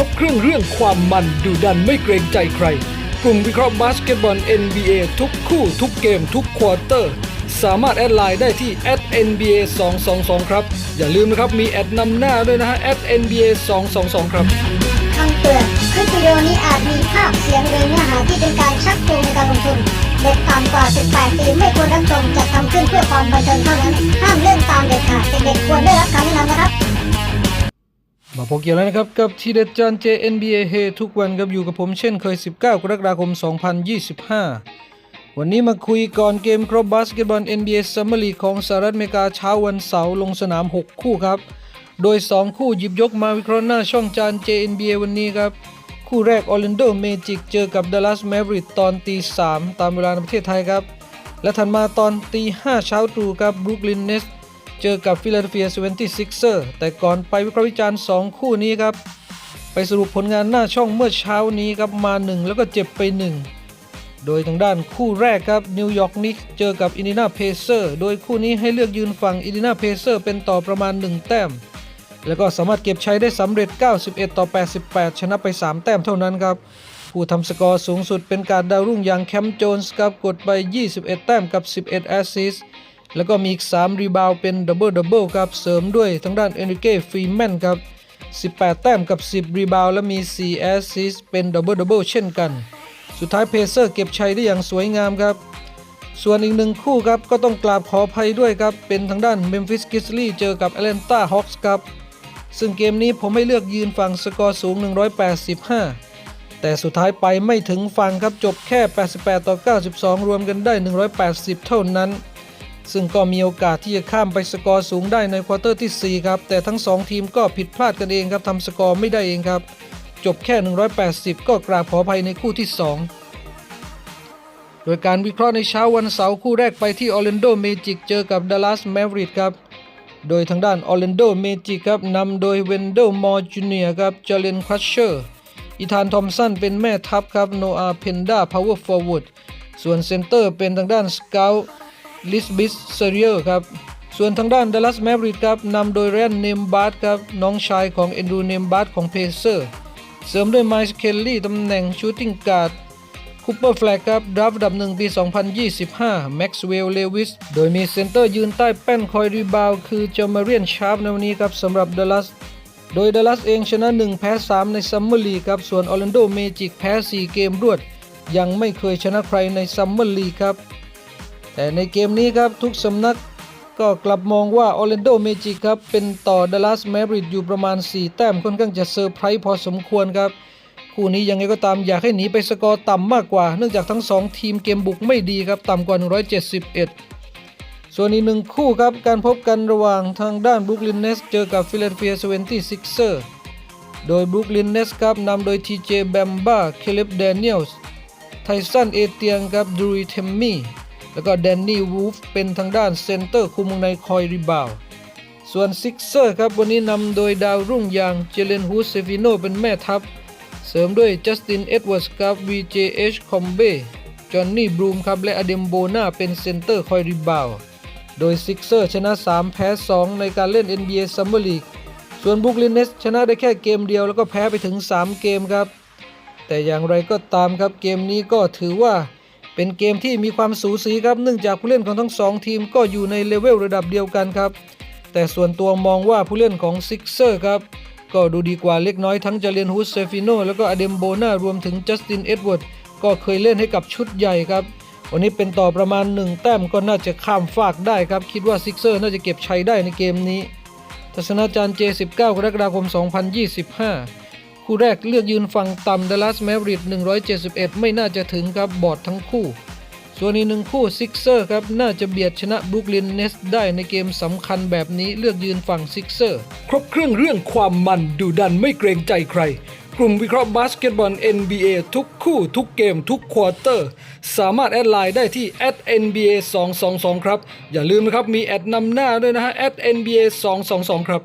ครบเครื่องเรื่องความมันดุดันไม่เกรงใจใคร กลุ่มวิเคราะห์บาสเกตบอล NBA ทุกคู่ทุกเกมทุกควอเตอร์ สามารถแอดไลน์ได้ที่ @nba 222ครับ อย่าลืมนะครับมีแอดนำหน้าด้วยนะฮะ @nba 222ครับคำเตือนคลิปวิดีโอนี้อาจมีภาพเสียงหรือเนื้อหาที่เป็นการชักจูงในการลงทุน เด็กต่ำกว่า 18 ปีไม่ควรรับชมจะทำขึ้นเพื่อความบันเทิงเท่านั้น มาพบกี่ยวแล้วนะครับกับทีเด็ดจาน JNBA เฮทุกวันครับอยู่กับผมเช่นเคย 19 กรกฎาคม 2025 วันนี้มาคุยก่อนเกมครบบาสเกตบอล NBA Summer League ของสหรัฐอเมริกาเช้าวันเสาร์ลงสนาม 6 คู่ครับ โดย 2 คู่หยิบยกมาวิเคราะห์หน้าช่องจาน JNBA วันนี้ครับ คู่แรก Orlando Magic เจอกับ Dallas Mavericks ตอนตี 3 ตามเวลาในประเทศไทยครับ และถัดมาตอนตี 5 เช้าตรู่ครับ Brooklyn Nets เจอกับ Philadelphia 76ers แต่ก่อนไปวิเคราะห์วิจารณ์2 คู่นี้ครับ ไปสรุปผลงานหน้าช่องเมื่อเช้านี้ครับมา 1 แล้วก็เจ็บไป 1 โดยทางด้านคู่แรกครับนิวยอร์กนิกเจอกับอินดีนาเพเซอร์โดยคู่นี้ให้เลือกยืนฝั่งอินดีนาเพเซอร์เป็นต่อประมาณ 1 แต้ม แล้วก็สามารถเก็บใช้ได้สำเร็จ 91 ต่อ 88 ชนะไป 3 แต้มเท่านั้นครับผู้ทำสกอร์สูงสุดเป็นการดาวรุ่งอย่างแคมป์โจนส์ครับกดไป 21 แต้มกับ 11 แอสซิสต์ แล้วก็มีอีก 3 รีบาวเป็นดับเบิลดับเบิลครับ เสริมด้วยทางด้านเอนิเก้ฟรีแมนครับ 18 แต้มกับ 10 รีบาวและมี 4 แอสซิสเป็นดับเบิลดับเบิลเช่นกัน สุดท้ายเพเซอร์เก็บชัยได้อย่างสวยงามครับ ส่วนอีกหนึ่งคู่ครับก็ต้องกราบขออภัยด้วยครับ เป็นทางด้านเมมฟิสกิสลี่เจอกับแอตแลนตาฮอคส์ครับซึ่งเกมนี้ผมให้เลือกยืนฝั่งสกอร์สูง 185 แต่สุดท้ายไปไม่ถึงฝั่งครับจบแค่ 88 ต่อ 92 รวมกันได้ 180 เท่านั้น ซึ่งก็มีโอกาสที่จะข้ามไปสกอร์สูงได้ในควอเตอร์ที่ 4 ครับ แต่ทั้ง 2 ทีมก็ผิดพลาดกันเองครับทำสกอร์ไม่ได้เองครับ จบแค่ 180 ก็กราบขออภัยในคู่ที่ 2 โดยการวิเคราะห์ในเช้าวันเสาร์คู่แรกไปที่ Orlando Magic เจอกับ Dallas Mavericks ครับ โดยทางด้าน Orlando Magic ครับนำโดย Wendell Moore Jr. ครับ Jalen Crusher อีธานทอมสันเป็นแม่ทัพครับ Noah Penda Power Forward ส่วนเซนเตอร์เป็นทางด้าน Scout Lisbis s e r i e r ครับ ส่วนทางด้าน Dallas Mavericks ครับนำโดย Ryan Nembhard ครับ น้องชายของ Andrew Nembhard ของ Pacers เสริมด้วย Miles Kelly ตำแหน่ง Shooting Guard คูเปอร์แฟลกครับดราฟต์อันดับหนึ่งปี 2025 Maxwell Lewis โดยมีเซนเตอร์ยืนใต้แป้นคอยรีบาวคือจอมาเรียนชาร์ปในวันนี้ครับสำหรับดัลลัส โดยดัลลัสเองชนะ 1 แพ้ 3 ในซัมเมอร์ลีครับ ส่วนออร์แลนโดเมจิกแพ้ 4 เกมรวด ยังไม่เคยชนะใครในซัมเมอร์ลีครับ แต่ในเกมนี้ครับทุกสำนักก็กลับมองว่าออร์แลนโดเมจิกครับเป็นต่อดัลลัสแมริกอยู่ประมาณ 4 แต้มค่อนข้างจะเซอร์ไพรส์พอสมควรครับคู่นี้ยังไงก็ตามอยากให้หนีไปสกอร์ต่ำมากกว่า เนื่องจากทั้ง 2 ทีมเกมบุกไม่ดีครับต่ำกว่า 171 ส่วนอีกหนึ่งคู่ครับการพบกันระหว่างทางด้านบ r ุ o ลินเนสเจอกับฟิล a เดลเฟีย76 ers โดยบ r ุ o ลินเนสครับนำโดยทีเจแบมบ้าเคเลบแดเนียลส์ไทสันเอเตียงครับดรูเทมมี่ แล้วก็แดนนี่วูฟเป็นทางด้านเซนเตอร์คุมในคอยรีบาวส่วนซิกเซอร์ครับวันนี้นำโดยดาวรุ่งอย่างเจเลนฮูสเซฟิโนเป็นแม่ทัพ เสริมด้วยจัสตินเอ็ดเวิร์สครับ VJH คอมเบ้จอห์นนี่บรูมครับและอเดมโบนาเป็นเซนเตอร์คอยรีบาวโดยซิกเซอร์ชนะ 3 แพ้ 2 ในการเล่น NBA Summer League ส่วนบุกลินเนสชนะได้แค่เกมเดียวแล้วก็แพ้ไปถึง 3 เกมครับ แต่อย่างไรก็ตามครับเกมนี้ก็ถือว่า เป็นเกมที่มีความสูสีครับเนื่องจากผู้เล่นของทั้งสองทีมก็อยู่ในเลเวลระดับเดียวกันครับ แต่ส่วนตัวมองว่าผู้เล่นของซิกเซอร์ครับก็ดูดีกว่าเล็กน้อยทั้งเจเลนฮูสเซฟิโนแล้วก็อเดมโบนารวมถึงจัสตินเอ็ดเวิร์ดก็เคยเล่นให้กับชุดใหญ่ครับ วันนี้เป็นต่อประมาณ 1 แต้มก็น่าจะข้ามฟากได้ครับ คิดว่าซิกเซอร์น่าจะเก็บชัยได้ในเกมนี้ทัศนาจารย์ J19 กรกฎาคม 2025 คู่แรกเลือกยืนฝั่งต่ำดัลลัสแมวริด171 ไม่น่าจะถึงครับบอดทั้งคู่ ส่วนอีกหนึ่งคู่ซิกเซอร์ครับน่าจะเบียดชนะบ r ุ o ลินเนสได้ในเกมสำคัญแบบนี้เลือกยืนฝั่งซิกเซอร์ครบเครื่องเรื่องความมันดุดันไม่เกรงใจใคร กลุ่มวิเคราะห์บาสเกตบอล NBA ทุกคู่ทุกเกมทุกควอเตอร์ สามารถแอดไลน์ได้ที่ @nba 222ครับ อย่าลืมนะครับมีแอดนำหน้าด้วยนะฮะ @nba 222ครับ